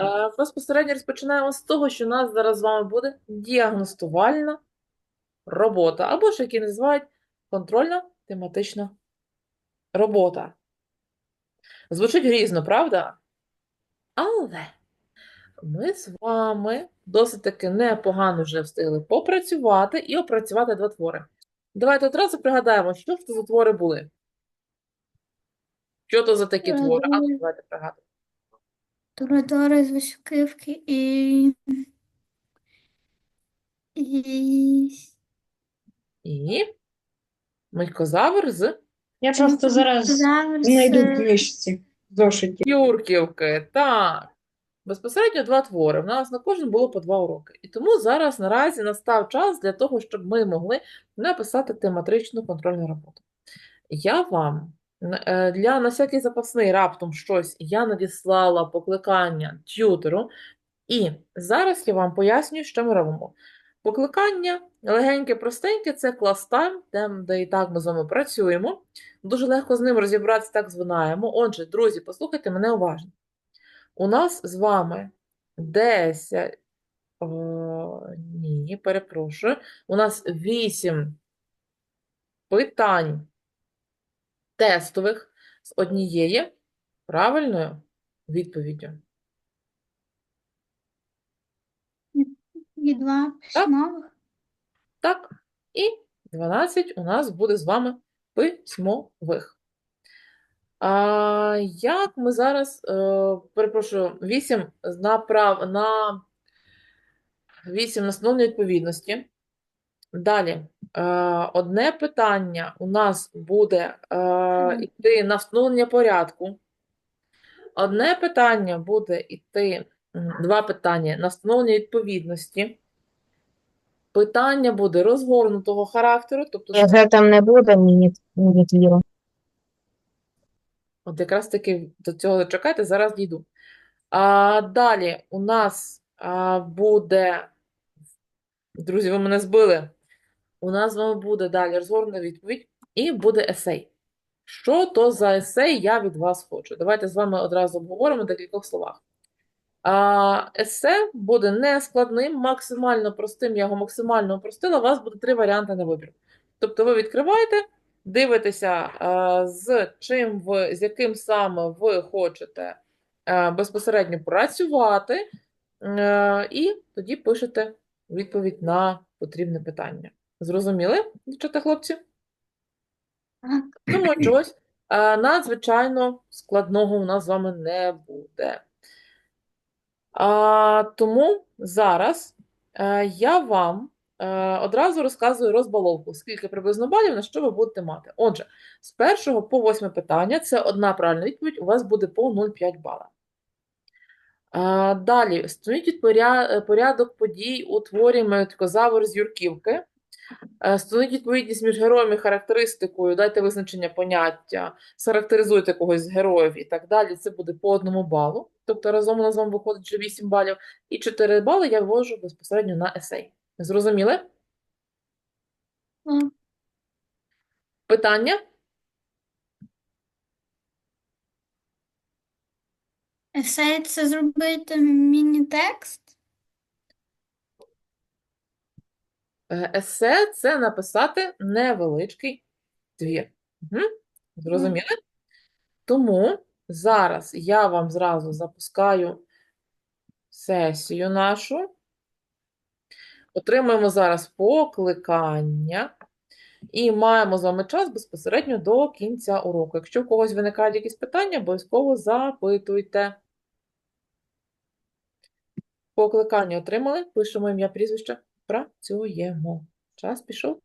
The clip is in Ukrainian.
Е, Безпосередньо розпочинаємо з того, що у нас зараз з вами буде діагностувальна робота, або ж, як її називають, контрольна тематична робота. Звучить грізно, правда? Але ми з вами досить таки непогано вже встигли попрацювати і опрацювати два твори. Давайте одразу пригадаємо, що ж це за твори були. Що то за такі твори? А ну, давайте пригадуємо. Торадора з Вишивківки і... і... І Мелькозавр з Я просто зараз Завр знайду в книжці в зошиті. Юрківки, так. Безпосередньо два твори. В нас на кожен було по два уроки. І тому зараз наразі настав час для того, щоб ми могли написати тематичну контрольну роботу. Я вам для на всякий запасний раптом щось я надіслала покликання т'ютеру, і зараз я вам пояснюю, що ми робимо. Покликання легеньке, простеньке це клас тайм, де, і так ми з вами працюємо. Дуже легко з ним розібратися, так знаємо. Отже, друзі, послухайте мене уважно. У нас з вами 10, о, ні, перепрошую, у нас 8 питань тестових з однією правильною відповіддю. і два письмових. Так, і 12 у нас буде з вами письмових. А, як ми зараз, е, перепрошую, 8 на, прав, на 8 на встановлення відповідності. Далі, одне питання у нас буде е, йти на встановлення порядку. Одне питання буде йти, два питання на встановлення відповідності. Питання буде розгорнутого характеру, тобто Якщо там не буде, ні, ні, ні. От якраз таки до цього чекайте, зараз дійду. А, далі у нас а, буде, друзі, ви мене збили. У нас з вами буде далі розгорнута відповідь і буде есей. Що то за есей я від вас хочу? Давайте з вами одразу обговоримо в декількох словах. А, есе буде нескладним, максимально простим, я його максимально упростила, у вас буде три варіанти на вибір. Тобто ви відкриваєте, дивитеся, а, з чим ви, з яким саме ви хочете а, безпосередньо працювати, е, і тоді пишете відповідь на потрібне питання. Зрозуміли, дівчата, хлопці? Тому чогось е, надзвичайно складного у нас з вами не буде. А, тому зараз е, я вам е, одразу розказую розбаловку, скільки приблизно балів, на що ви будете мати. Отже, з першого по восьме питання це одна правильна відповідь, у вас буде по 0,5 бала. А, далі, поря- порядок подій у творі Меткозавр з Юрківки. Е, відповідність між героєм і характеристикою, дайте визначення поняття, схарактеризуйте когось з героїв і так далі. Це буде по одному балу. Тобто разом у нас з вами виходить вже 8 балів. І 4 бали я ввожу безпосередньо на есей. Зрозуміли? Так. Питання? Есей це зробити міні-текст. Е, Есе це написати невеличкий твір. Угу. Зрозуміли? Тому зараз я вам зразу запускаю сесію нашу. Отримуємо зараз покликання і маємо з вами час безпосередньо до кінця уроку. Якщо в когось виникають якісь питання, обов'язково запитуйте. Покликання отримали, пишемо ім'я, прізвище, працюємо. Час пішов.